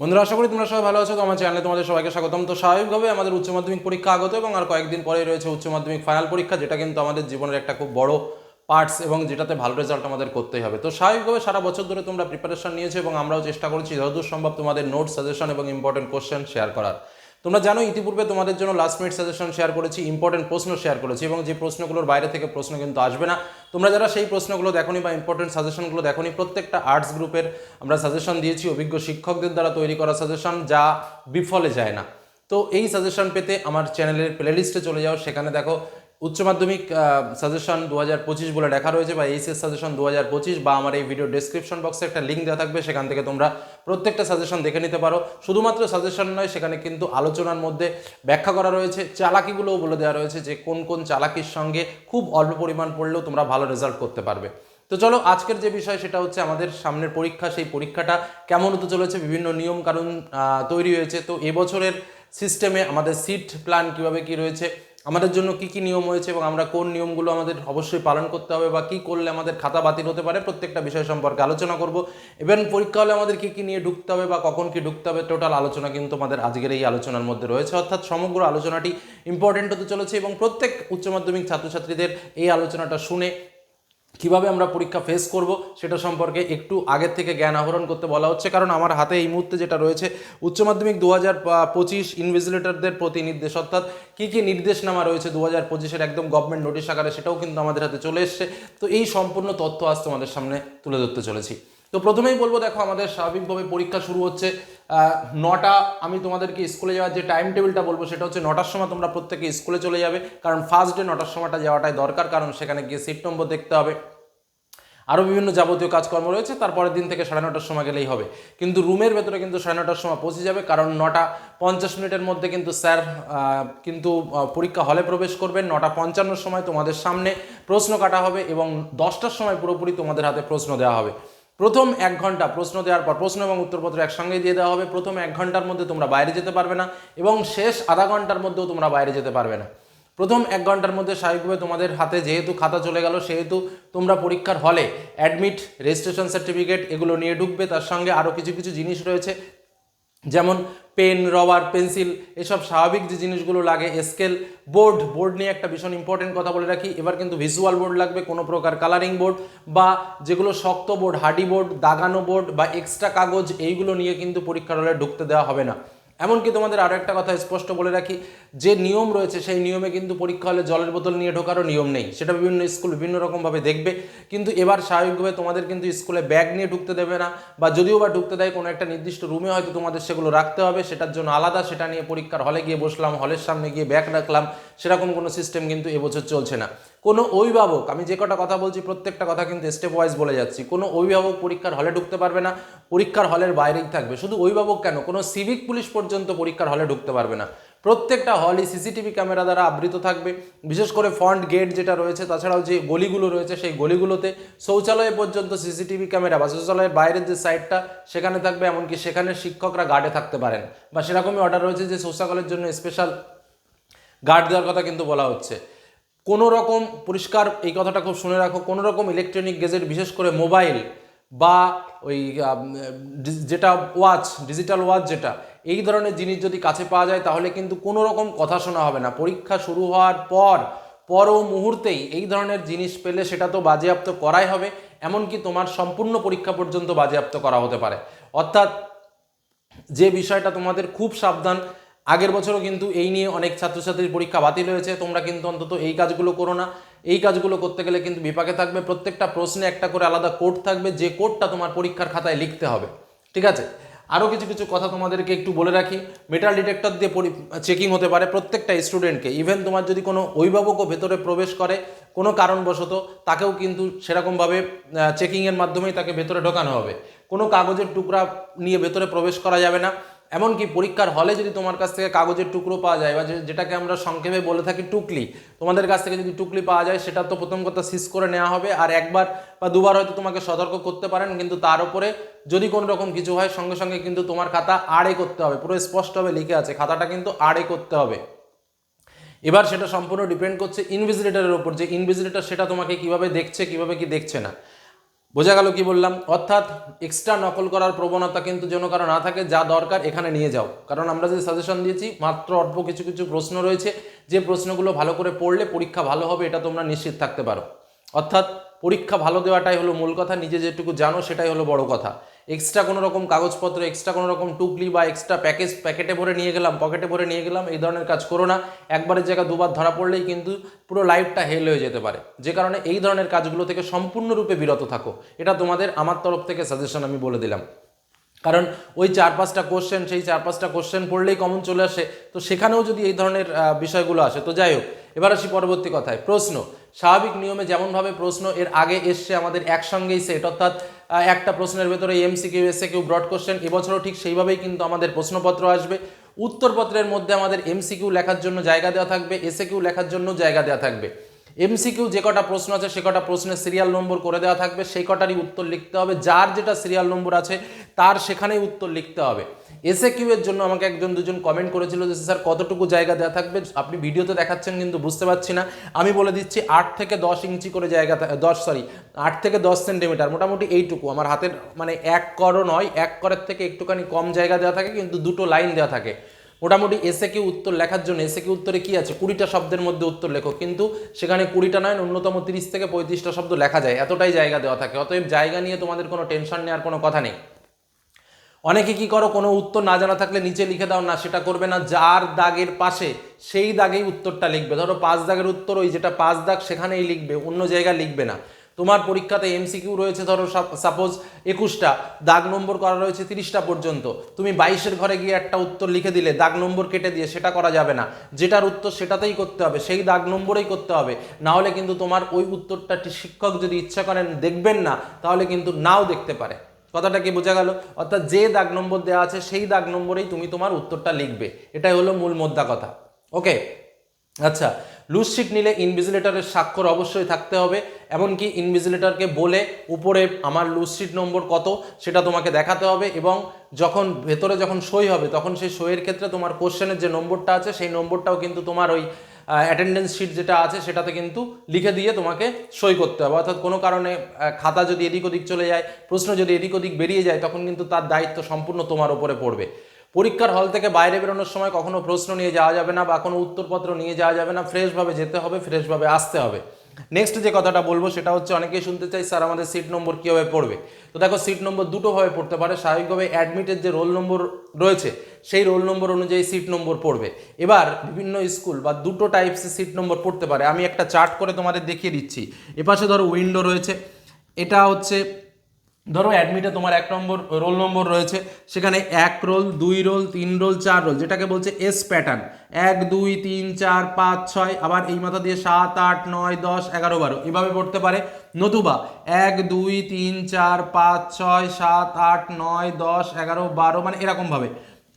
বন্ধুরা, আশা করি তোমরা সবাই ভালো আছো। তো আমার চ্যানেলে তোমাদের সবাইকে স্বাগতম। তো স্বাভাবিকভাবে আমাদের উচ্চ মাধ্যমিক পরীক্ষা আগত এবং আর কয়েকদিন পরেই রয়েছে উচ্চ মাধ্যমিক ফাইনাল পরীক্ষা, যেটা কিন্তু আমাদের জীবনের একটা খুব বড় পার্টস এবং যেটাতে ভালো রেজাল্ট আমাদের করতেই হবে। তো স্বাভাবিকভাবে সারা বছর ধরে তোমরা প্রিপারেশন নিয়েছো এবং আমরাও চেষ্টা করছি, যতদূর সম্ভব তোমাদের নোট সাজেশন এবং ইম্পর্টেন্ট কোশ্চেন শেয়ার করার। তোমরা জানো, ইতিপূর্বে তোমাদের জন্য লাস্ট মিনিট সাজেশন শেয়ার করেছি ইম্পর্টেন্ট প্রশ্ন শেয়ার করেছি এবং যে প্রশ্নগুলোর বাইরে থেকে প্রশ্ন কিন্তু আসবে না। তোমরা যারা সেই প্রশ্নগুলো দেখোনি বা ইম্পর্টেন্ট সাজেশনগুলো দেখোনি, প্রত্যেকটা আর্টস গ্রুপের আমরা সাজেশন দিয়েছি, অভিজ্ঞ শিক্ষকদের দ্বারা তৈরি করা সাজেশন যা বিফলে যায় না। তো এই সাজেশন পেতে আমার চ্যানেলের প্লেলিস্টে চলে যাও, সেখানে দেখো উচ্চ মাধ্যমিক সাজেশন দু হাজার পঁচিশ বলে লেখা রয়েছে বা এইচএস সাজেশন দু হাজার পঁচিশ বা আমার এই ভিডিও ডেসক্রিপশন বক্সে একটা লিঙ্ক দেওয়া থাকবে সেখান থেকে তোমরা প্রত্যেকটা সাজেশন দেখে নিতে পারো। শুধুমাত্র সাজেশন নয় সেখানে কিন্তু আলোচনার মধ্যে ব্যাখ্যা করা রয়েছে চালাকিগুলোও বলে দেওয়া রয়েছে যে কোন কোন চালাকির সঙ্গে খুব অল্প পরিমাণ পড়লেও তোমরা ভালো রেজাল্ট করতে পারবে। তো চলো আজকের যে বিষয় সেটা হচ্ছে আমাদের সামনের পরীক্ষা সেই পরীক্ষাটা কেমন হতে চলেছে বিভিন্ন নিয়ম আহ, তৈরি হয়েছে। তো এবছরের সিস্টেমে আমাদের সিট প্ল্যান কীভাবে কি রয়েছে আমাদের জন্য কি কি নিয়ম হয়েছে এবং আমরা কোন নিয়মগুলো আমাদের অবশ্যই পালন করতে হবে বা কি করলে আমাদের খাতা বাতিল হতে পারে প্রত্যেকটা বিষয় সম্পর্কে আলোচনা করব। এবং পরীক্ষা হলে আমাদের কি কি নিয়ে ঢুকতে হবে বা কখন কি ঢুকতে হবে টোটাল আলোচনা কিন্তু আমাদের আজকের এই আলোচনার মধ্যে রয়েছে। অর্থাৎ সমগ্র আলোচনাটি ইম্পর্টেন্ট হতে চলেছে এবং প্রত্যেক উচ্চ মাধ্যমিক ছাত্রছাত্রীদের এই আলোচনাটা শুনে কীভাবে আমরা পরীক্ষা ফেস করব সেটা সম্পর্কে একটু আগের থেকে জ্ঞান আহরণ করতে বলা হচ্ছে। কারণ আমার হাতে এই মুহূর্তে যেটা রয়েছে, উচ্চ মাধ্যমিক দু হাজার পঁচিশ ইনভিজিলেটরদের প্রতি নির্দেশ অর্থাৎ কী কী নির্দেশনামা রয়েছে দু হাজার পঁচিশের একদম গভর্নমেন্ট নোটিশ আকারে সেটাও কিন্তু আমাদের হাতে চলে এসছে। তো এই সম্পূর্ণ তথ্য আজ তোমাদের সামনে তুলে ধরতে চলেছি। তো প্রথমেই বলব, দেখো, আমাদের স্বাভাবিকভাবে পরীক্ষা শুরু হচ্ছে নটা, আমি তোমাদেরকে স্কুলে যাওয়ার যে টাইম টেবিলটা বলব, সেটা হচ্ছে নটার সময় তোমরা প্রত্যেকে স্কুলে চলে যাবে, কারণ ফার্স্ট ডে নটার সময়টা যাওয়াটাই দরকার, কারণ সেখানে গিয়ে সিট নম্বর দেখতে হবে। আরও বিভিন্ন যাবতীয় কাজকর্ম রয়েছে, তারপরের দিন থেকে সাড়ে নটার সময় গেলেই হবে। কিন্তু রুমের ভেতরে কিন্তু সাড়ে নটার সময় পৌঁছে যাবে, কারণ নটা পঞ্চাশ মিনিটের মধ্যে কিন্তু স্যার কিন্তু পরীক্ষা হলে প্রবেশ করবেন। নটা পঞ্চান্নর সময় তোমাদের সামনে প্রশ্ন কাটা হবে এবং দশটার সময় পুরোপুরি তোমাদের হাতে প্রশ্ন দেওয়া হবে। প্রথম এক ঘণ্টা প্রশ্ন দেওয়ার পর প্রশ্ন এবং উত্তরপত্র একসঙ্গে দিয়ে দেওয়া হবে। প্রথম এক ঘণ্টার মধ্যে তোমরা বাইরে যেতে পারবে না এবং শেষ আধা ঘণ্টার মধ্যেও তোমরা বাইরে যেতে পারবে না। প্রথম এক ঘণ্টার মধ্যে স্বাভাবিকভাবে তোমাদের হাতে যেহেতু খাতা চলে গেল, সেহেতু তোমরা পরীক্ষার হলে অ্যাডমিট রেজিস্ট্রেশন সার্টিফিকেট এগুলো নিয়ে ঢুকবে। তার সঙ্গে আরও কিছু কিছু জিনিস রয়েছে। যেমন পেন, রবার, পেন্সিল, এসব স্বাভাবিক যে জিনিসগুলো লাগে, স্কেল, বোর্ড বোর্ড নিয়ে একটা ভীষণ ইম্পর্টেন্ট কথা বলে রাখি। এবার কিন্তু ভিজুয়াল বোর্ড লাগবে, কোনো প্রকার কালারিং বোর্ড বা যেগুলো শক্ত বোর্ড হার্ডি বোর্ড, দাগানো বোর্ড বা এক্সট্রা কাগজ, এইগুলো নিয়ে কিন্তু পরীক্ষার হলে ঢুকতে দেওয়া হবে না। এমনকি তোমাদের আরও একটা কথা স্পষ্ট বলে রাখি, যে নিয়ম রয়েছে সেই নিয়মে কিন্তু পরীক্ষা হলে জলের বোতল নিয়ে ঢোকারও নিয়ম নেই। সেটা বিভিন্ন স্কুল বিভিন্ন রকমভাবে দেখবে। কিন্তু এবার স্বাভাবিকভাবে তোমাদের কিন্তু স্কুলে ব্যাগ নিয়ে ঢুকতে দেবে না, বা যদিও বা ঢুকতে দেয়, কোনো একটা নির্দিষ্ট রুমে হয়তো তোমাদের সেগুলো রাখতে হবে, সেটার জন্য আলাদা সেটা নিয়ে পরীক্ষার হলে গিয়ে বসলাম, হলের সামনে গিয়ে ব্যাগ রাখলাম, সেরকম কোনো সিস্টেম কিন্তু এবছর চলছে না। কোনো অভিভাবক, আমি যে কটা কথা বলছি প্রত্যেকটা কথা কিন্তু স্টেপ ওয়াইজ বলে যাচ্ছি, কোনো অভিভাবক পরীক্ষার হলে ঢুকতে পারবে না, পরীক্ষার হলের বাইরেই থাকবে। শুধু অভিভাবক কেন, কোনো সিভিক পুলিশ পর্যন্ত পরীক্ষার হলে ঢুকতে পারবে না। প্রত্যেকটা হলই সিসিটিভি ক্যামেরা দ্বারা আবৃত থাকবে। বিশেষ করে ফ্রন্ট গেট যেটা রয়েছে, তাছাড়াও যে গলিগুলো রয়েছে, সেই গলিগুলোতে শৌচালয় পর্যন্ত সিসিটিভি ক্যামেরা বা শৌচালয়ের বাইরের যে সাইডটা সেখানে থাকবে। এমনকি সেখানে শিক্ষকরা গার্ডে থাকতে পারেন। বা সেরকমই অর্ডার রয়েছে যে শৌচালয়ের জন্য স্পেশাল গার্ড দেওয়ার কথা কিন্তু বলা হচ্ছে। কোনো রকম পরিষ্কার এই কথাটা খুব শুনে রাখো কোনো রকম ইলেকট্রনিক গেজেট বিশেষ করে মোবাইল বা ওই যেটা ওয়াচ ডিজিটাল ওয়াচ যেটা, এই ধরনের জিনিস যদি কাছে পাওয়া যায় তাহলে কিন্তু কোনো রকম কথা শোনা হবে না। পরীক্ষা শুরু হওয়ার পর পর মুহূর্তেই এই ধরনের জিনিস পেলে সেটা তো বাজেয়াপ্ত করাই হবে, এমনকি তোমার সম্পূর্ণ পরীক্ষা পর্যন্ত বাজেয়াপ্ত করা হতে পারে। অর্থাৎ যে বিষয়টা তোমাদের খুব সাবধান আগের বছরও কিন্তু এই নিয়ে অনেক ছাত্রছাত্রীর পরীক্ষা বাতিল হয়েছে। তোমরা কিন্তু অন্তত এই কাজগুলো করো না। এই কাজগুলো করতে গেলে কিন্তু বিপাকে থাকবে। প্রত্যেকটা প্রশ্নে একটা করে আলাদা কোড থাকবে। যে কোডটা তোমার পরীক্ষার খাতায় লিখতে হবে। ঠিক আছে? আরও কিছু কিছু কথা তোমাদেরকে একটু বলে রাখি। মেটাল ডিটেক্টর দিয়ে চেকিং হতে পারে প্রত্যেকটা স্টুডেন্টকে ইভেন তোমার যদি কোনো অভিভাবকও ভেতরে প্রবেশ করে, কোনো কারণবশত তাকেও কিন্তু সেরকমভাবে চেকিংয়ের মাধ্যমেই তাকে ভেতরে ঢোকানো হবে। কোনো কাগজের টুকরা নিয়ে ভেতরে প্রবেশ করা যাবে না। এমনকি পরীক্ষার হলে যদি তোমার কাছ থেকে কাগজের টুকরো পাওয়া যায় বা যেটাকে আমরা সংক্ষেপে বলে থাকি টুকলি, তোমাদের কাছ থেকে যদি টুকলি পাওয়া যায়, সেটা তো প্রথম কথা সিজ করে নেওয়া হবে আর একবার বা দুবার হয়তো তোমাকে সতর্ক করতে পারেন, কিন্তু তার উপরে যদি কোনো রকম কিছু হয়, সঙ্গে সঙ্গে কিন্তু তোমার খাতা আড়ে করতে হবে। পুরো স্পষ্টভাবে লিখে আছে, খাতাটা কিন্তু আড়ে করতে হবে। এবার সেটা সম্পূর্ণ ডিপেন্ড করছে ইনভিজিলেটারের উপর, যে ইনভিজিলেটার সেটা তোমাকে কীভাবে দেখছে, কীভাবে কি দেখছে না। বোঝা গেল কি বললাম? অর্থাৎ এক্সট্রা নকল করার প্রবণতা কিন্তু যেন কারও না থাকে, যা দরকার এখানে নিয়ে যাও। কারণ আমরা যে সাজেশন দিয়েছি, মাত্র অল্প কিছু কিছু প্রশ্ন রয়েছে। যে প্রশ্নগুলো ভালো করে পড়লে পরীক্ষা ভালো হবে, এটা তোমরা নিশ্চিত থাকতে পারো। অর্থাৎ পরীক্ষা ভালো দেওয়াটাই হলো মূল কথা, নিজে যেটুকু জানো সেটাই হলো বড় কথা। এক্সট্রা কোনো রকম কাগজপত্র এক্সট্রা কোনো রকম টুকলি বা এক্সট্রা প্যাকেজ প্যাকেটে ভরে নিয়ে গেলাম পকেটে ভরে নিয়ে গেলাম, এই ধরনের কাজ করো না। একবারের জায়গায় দুবার ধরা পড়লেই কিন্তু পুরো লাইফটা হেল হয়ে যেতে পারে। যে কারণে এই ধরনের কাজগুলো থেকে সম্পূর্ণরূপে বিরত থাকো। এটা তোমাদের আমার তরফ থেকে সাজেশন আমি বলে দিলাম। কারণ ওই চার পাঁচটা কোশ্চেন সেই চার পাঁচটা কোশ্চেন পড়লেই কমন চলে আসে। তো সেখানেও যদি এই ধরনের বিষয়গুলো আসে, তো যাই হোক, এবার আসি পরবর্তী কথায়। প্রশ্ন স্বাভাবিক নিয়মে যেমনভাবে প্রশ্ন এর আগে এসছে আমাদের একসঙ্গেই সেট অর্থাৎ একটা প্রশ্নের ভেতরে এমসি কিউ এসে কিউ ব্রড কোশ্চেন এবছরও ঠিক সেইভাবেই কিন্তু আমাদের প্রশ্নপত্র আসবে। উত্তরপত্রের মধ্যে আমাদের এমসিকিউ লেখার জন্য জায়গা দেওয়া থাকবে এসে কিউ লেখার জন্য জায়গা দেওয়া থাকবে। এমসিকিউ যে কটা প্রশ্ন আছে, সে কটা প্রশ্নের সিরিয়াল নম্বর করে দেওয়া থাকবে, সেই কটারই উত্তর লিখতে হবে। যার যেটা সিরিয়াল নম্বর আছে, তার সেখানেই উত্তর লিখতে হবে। এসে কিউ এর জন্য আমাকে একজন দুজন কমেন্ট করেছিল যে, স্যার, কতটুকু জায়গা দেওয়া থাকবে? আপনি ভিডিওতে দেখাচ্ছেন কিন্তু বুঝতে পারছি না। আমি বলে দিচ্ছি আট থেকে দশ ইঞ্চি করে জায়গা দশ সরি আট থেকে দশ সেন্টিমিটার মোটামুটি এইটুকু। আমার হাতের মানে এক করও নয়, এক করের থেকে একটুখানি কম জায়গা দেওয়া থাকে কিন্তু দুটো লাইন দেওয়া থাকে। মোটামুটি এসে কি উত্তর লেখার জন্য এসে কি উত্তরে কি আছে? কুড়িটা শব্দের মধ্যে উত্তর লেখো। কিন্তু সেখানে কুড়িটা নয়, ন্যূনতম তিরিশ থেকে পঁয়ত্রিশটা শব্দ লেখা যায়। এতটাই জায়গা দেওয়া থাকে। অতএব জায়গা নিয়ে তোমাদের কোনো টেনশন নেওয়ার কোনো কথা নেই। অনেকে কি করো, কোনো উত্তর না জানা থাকলে নিচে লিখে দাও, না, সেটা করবে না। যার দাগের পাশে, সেই দাগেই উত্তরটা লিখবে। ধরো পাঁচ দাগের উত্তর, ওই যেটা পাঁচ দাগ, সেখানেই লিখবে, অন্য জায়গায় লিখবে না। তোমার পরীক্ষাতে এমসিকিউ রয়েছে, ধরো সাপোজ একুশটা, দাগ নম্বর করা রয়েছে তিরিশটা পর্যন্ত। তুমি বাইশের ঘরে গিয়ে একটা উত্তর লিখে দিলে, দাগ নম্বর কেটে দিয়ে সেটা করা যাবে না। যেটার উত্তর সেটাতেই করতে হবে, সেই দাগ নম্বরেই করতে হবে। না হলে কিন্তু তোমার ওই উত্তরটা শিক্ষক যদি ইচ্ছা করেন দেখবেন না, তাহলে কিন্তু নাও দেখতে পারে। কথাটা কি বোঝা গেল? অর্থাৎ যে দাগ নম্বর দেওয়া আছে, সেই দাগ নম্বরেই তুমি তোমার উত্তরটা লিখবে। এটাই হলো মূল মোদ্দা কথা। ওকে? আচ্ছা লুজ শিট নিলে ইনভিজিলেটরের স্বাক্ষর অবশ্যই থাকতে হবে, এমনকি ইনভিজিলেটরকে বলে উপরে আমার লুজ শিট নম্বর কত, সেটা তোমাকে দেখাতে হবে এবং যখন ভেতরে যখন সই হবে, তখন সেই সইয়ের ক্ষেত্রে তোমার কোশ্চেনের যে নম্বরটা আছে, সেই নম্বরটাও কিন্তু তোমার ওই অ্যাটেন্ডেন্স শিট যেটা আছে সেটাতে কিন্তু লিখে দিয়ে তোমাকে সই করতে হবে। অর্থাৎ কোনো কারণে খাতা যদি এদিক ওদিক চলে যায়, প্রশ্ন যদি এদিক ওদিক বেরিয়ে যায়, তখন কিন্তু তার দায়িত্ব সম্পূর্ণ তোমার ওপরে পড়বে। পরীক্ষার হল থেকে বাইরে বেরোনোর সময় কখনো প্রশ্ন নিয়ে যাওয়া যাবে না বা কোনো উত্তরপত্র নিয়ে যাওয়া যাবে না। ফ্রেশভাবে যেতে হবে ফ্রেশভাবে আসতে হবে। নেক্সট যে কথাটা বলব সেটা হচ্ছে অনেকেই শুনতে চাই, স্যার, আমাদের সিট নম্বর কীভাবে পড়বে? তো দেখো সিট নম্বর দুটোভাবে পড়তে পারে। স্বাভাবিকভাবে অ্যাডমিটের যে রোল নম্বর রয়েছে, সেই রোল নম্বর অনুযায়ী সিট নম্বর পড়বে। এবার বিভিন্ন স্কুল বা দুটো টাইপসের সিট নম্বর পড়তে পারে। আমি একটা চার্ট করে তোমাদের দেখিয়ে দিচ্ছি। এপাশে ধরো উইন্ডো রয়েছে। এটা হচ্ছে ধরো অ্যাডমিটে তোমার এক নম্বর রোল নম্বর রয়েছে, সেখানে এক রোল দুই রোল তিন রোল চার রোল যেটাকে বলছে এস প্যাটার্ন এক, দুই, তিন, চার, পাঁচ, ছয়, আবার এই মাথা দিয়ে সাত, আট, নয়, দশ, এগারো, বারো, এভাবে পড়তে পারে। নতুবা, এক, দুই, তিন, চার, পাঁচ, ছয়, সাত, আট, নয়, দশ, এগারো, বারো মানে এরকমভাবে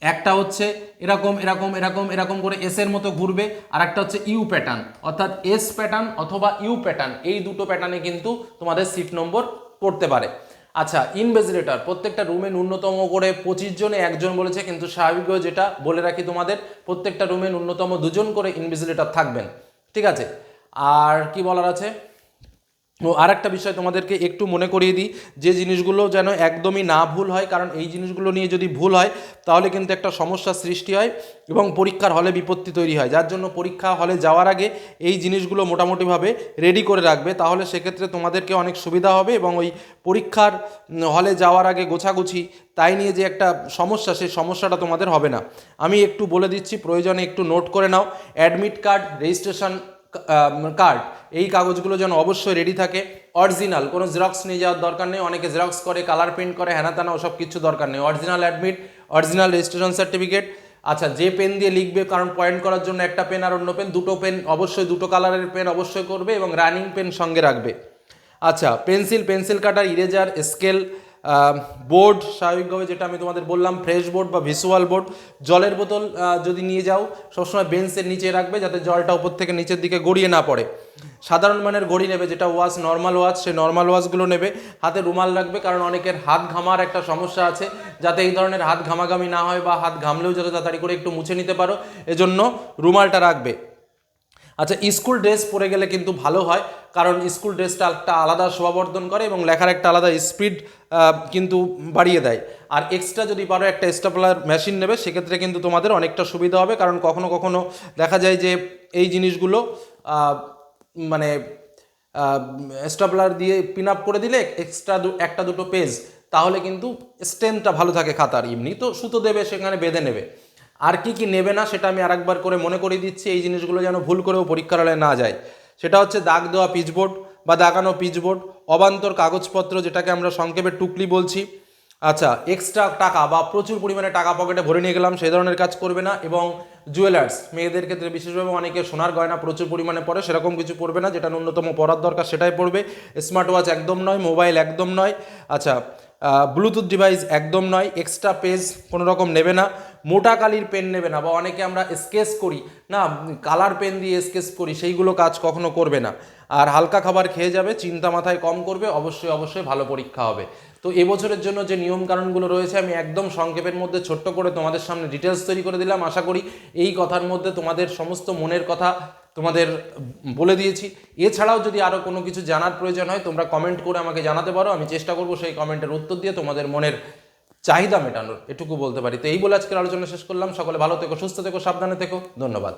একটা হচ্ছে এরকম এরকম এরকম এরকম করে এস এর মতো ঘুরবে, আর একটা হচ্ছে ইউ প্যাটার্ন অর্থাৎ এস প্যাটার্ন অথবা ইউ প্যাটার্ন এই দুটো প্যাটার্নে কিন্তু তোমাদের সিট নম্বর পড়তে পারে। আচ্ছা ইনভেজিলেটর প্রত্যেকটা রুমে ন্যূনতম করে পঁচিশ জনে একজন বলেছে, কিন্তু স্বাভাবিকভাবে যেটা বলে রাখি তোমাদের, প্রত্যেকটা রুমে ন্যূনতম দুজন করে ইনভেজিলেটর থাকবেন, ঠিক আছে? আর কি বলার আছে? ও আর একটা বিষয় তোমাদেরকে একটু মনে করিয়ে দিই, যে জিনিসগুলো যেন একদমই না ভুল হয়, কারণ এই জিনিসগুলো নিয়ে যদি ভুল হয়, তাহলে কিন্তু একটা সমস্যার সৃষ্টি হয় এবং পরীক্ষার হলে বিপত্তি তৈরি হয়। যার জন্য পরীক্ষা হলে যাওয়ার আগে এই জিনিসগুলো মোটামুটিভাবে রেডি করে রাখবে। তাহলে সেক্ষেত্রে তোমাদেরকে অনেক সুবিধা হবে এবং ওই পরীক্ষার হলে যাওয়ার আগে গোছাগুছি, তাই নিয়ে যে একটা সমস্যা, সেই সমস্যাটা তোমাদের হবে না। আমি একটু বলে দিচ্ছি, প্রয়োজনে একটু নোট করে নাও। অ্যাডমিট কার্ড রেজিস্ট্রেশন কার্ড এই কাগজগুলো যেন অবশ্যই রেডি থাকে। অরিজিনাল কোনো জেরক্স নিয়ে যাওয়ার দরকার নেই। অনেকে জেরক্স করে কালার প্রিন্ট করে হ্যানা ত্যানা ওসব কিছু দরকার নেই। Original admit original registration certificate আচ্ছা যে পেন দিয়ে লিখবে, কারণ পয়েন্ট করার জন্য একটা পেন আর অন্য পেন দুটো পেন অবশ্যই দুটো কালারের পেন অবশ্যই করবে এবং রানিং পেন সঙ্গে রাখবে। আচ্ছা pencil pencil cutter eraser scale board স্বাভাবিকভাবে যেটা আমি তোমাদের বললাম ফ্রেশ বোর্ড বা ভিসুয়াল বোর্ড জলের বোতল যদি নিয়ে যাও, সবসময় বেঞ্চের নিচে রাখবে যাতে জলটা উপর থেকে নিচের দিকে গড়িয়ে না পড়ে। সাধারণ মানের ঘড়ি নেবে, যেটা ওয়াচ নর্মাল ওয়াচ সেই নর্মাল ওয়াচগুলো নেবে। হাতে রুমাল রাখবে, কারণ অনেকের হাত ঘামার একটা সমস্যা আছে, যাতে এই ধরনের হাত ঘামাঘামি না হয় বা হাত ঘামলেও যাতে তাড়াতাড়ি করে একটু মুছে নিতে পারো। এজন্য রুমালটা রাখবে। আচ্ছা স্কুল ড্রেস পরে গেলে কিন্তু ভালো হয়, কারণ স্কুল ড্রেসটা একটা আলাদা শোভাবর্ধন করে এবং লেখার একটা আলাদা স্পিড কিন্তু বাড়িয়ে দেয়। আর এক্সট্রা যদি পারো, একটা স্টাপলার মেশিন নেবে, সেক্ষেত্রে কিন্তু তোমাদের অনেকটা সুবিধা হবে, কারণ কখনো কখনো দেখা যায় যে এই জিনিসগুলো মানে স্টাপলার দিয়ে পিন আপ করে দিলে এক্সট্রা একটা দুটো পেজ তাহলে কিন্তু স্ট্রেংথটা ভালো থাকে খাতার এমনি। তো সুতো দেবে, সেখানে বেঁধে নেবে। আর কি কি নেবে না সেটা আমি আরেকবার করে মনে করিয়ে দিচ্ছি, এই জিনিসগুলো যেন ভুল করেও পরীক্ষার হলে না যায়। সেটা হচ্ছে দাগ দেওয়া পিচবোর্ড বা দাগানো পিচবোর্ড, অবান্তর কাগজপত্র যেটাকে আমরা সংক্ষেপে টুকলি বলছি। আচ্ছা এক্সট্রা টাকা বা প্রচুর পরিমাণে টাকা পকেটে ভরে নিয়ে গেলাম, সেই ধরনের কাজ করবে না এবং জুয়েলার্স মেয়েদের ক্ষেত্রে বিশেষভাবে অনেকে সোনার গয়না প্রচুর পরিমাণে পড়ে সেরকম কিছু পড়বে না, যেটা ন্যূনতম পড়ার দরকার সেটাই পড়বে স্মার্ট ওয়াচ একদম নয় মোবাইল একদম নয়। আচ্ছা ব্লুটুথ ডিভাইস একদম নয় এক্সট্রা পেজ কোনো রকম নেবে না। মোটা কালির পেন নেবে না বা অনেকে আমরা স্কেচ করি, না কালার পেন দিয়ে স্কেচ করি, সেইগুলো কাজ কখনো করবে না। আর হালকা খাবার খেয়ে যাবে, চিন্তা মাথায় কম করবে, অবশ্যই অবশ্যই ভালো পরীক্ষা হবে। তো এবছরের জন্য যে নিয়ম কানুনগুলো রয়েছে, আমি একদম সংক্ষেপের মধ্যে ছোট্ট করে তোমাদের সামনে ডিটেলস তৈরি করে দিলাম। আশা করি এই কথার মধ্যে তোমাদের সমস্ত মনের কথা তোমাদের বলে দিয়েছি। এছাড়াও যদি আরও কোনো কিছু জানার প্রয়োজন হয়, তোমরা কমেন্ট করে আমাকে জানাতে পারো। আমি চেষ্টা করব সেই কমেন্টের উত্তর দিয়ে তোমাদের মনের চাহিদা মেটানোর, এটুকু বলতে পারি। তো এই বলে আজকের আলোচনা শেষ করলাম। সকলে ভালো থেকো, সুস্থ থেকো, সাবধানে থেকো। ধন্যবাদ।